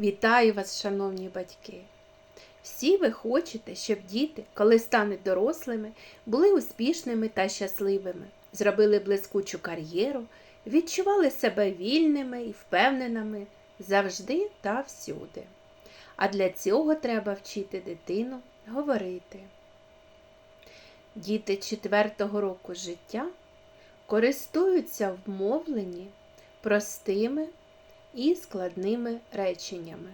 Вітаю вас, шановні батьки! Всі ви хочете, щоб діти, коли стануть дорослими, були успішними та щасливими, зробили блискучу кар'єру, відчували себе вільними і впевненими завжди та всюди. А для цього треба вчити дитину говорити. Діти четвертого року життя користуються в мовленні простими і складними реченнями.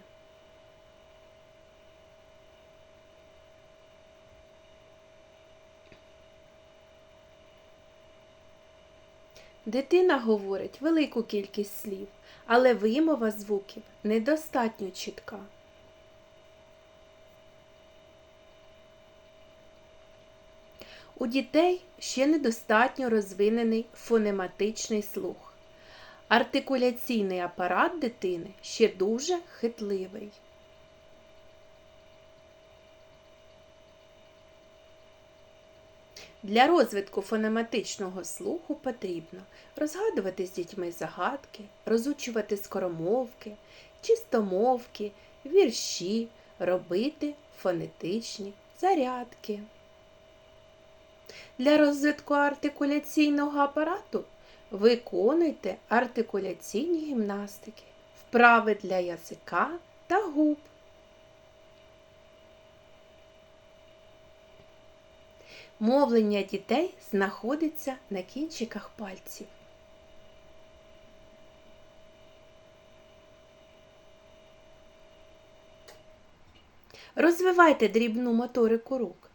Дитина говорить велику кількість слів, але вимова звуків недостатньо чітка. У дітей ще недостатньо розвинений фонематичний слух. Артикуляційний апарат дитини ще дуже хитливий. Для розвитку фонематичного слуху потрібно розгадувати з дітьми загадки, розучувати скоромовки, чистомовки, вірші, робити фонетичні зарядки. Для розвитку артикуляційного апарату виконуйте артикуляційні гімнастики, вправи для язика та губ. Мовлення дітей знаходиться на кінчиках пальців. Розвивайте дрібну моторику рук.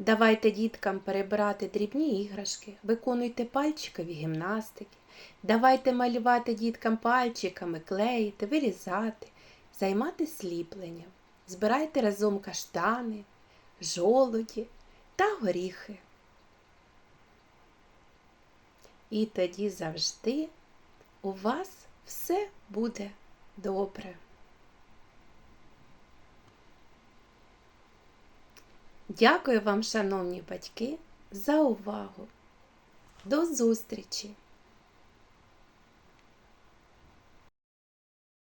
Давайте діткам перебирати дрібні іграшки, виконуйте пальчикові гімнастики, давайте малювати діткам пальчиками, клеїти, вирізати, займати сліпленням, збирайте разом каштани, жолуді та горіхи. І тоді завжди у вас все буде добре. Дякую вам, шановні батьки, за увагу. До зустрічі!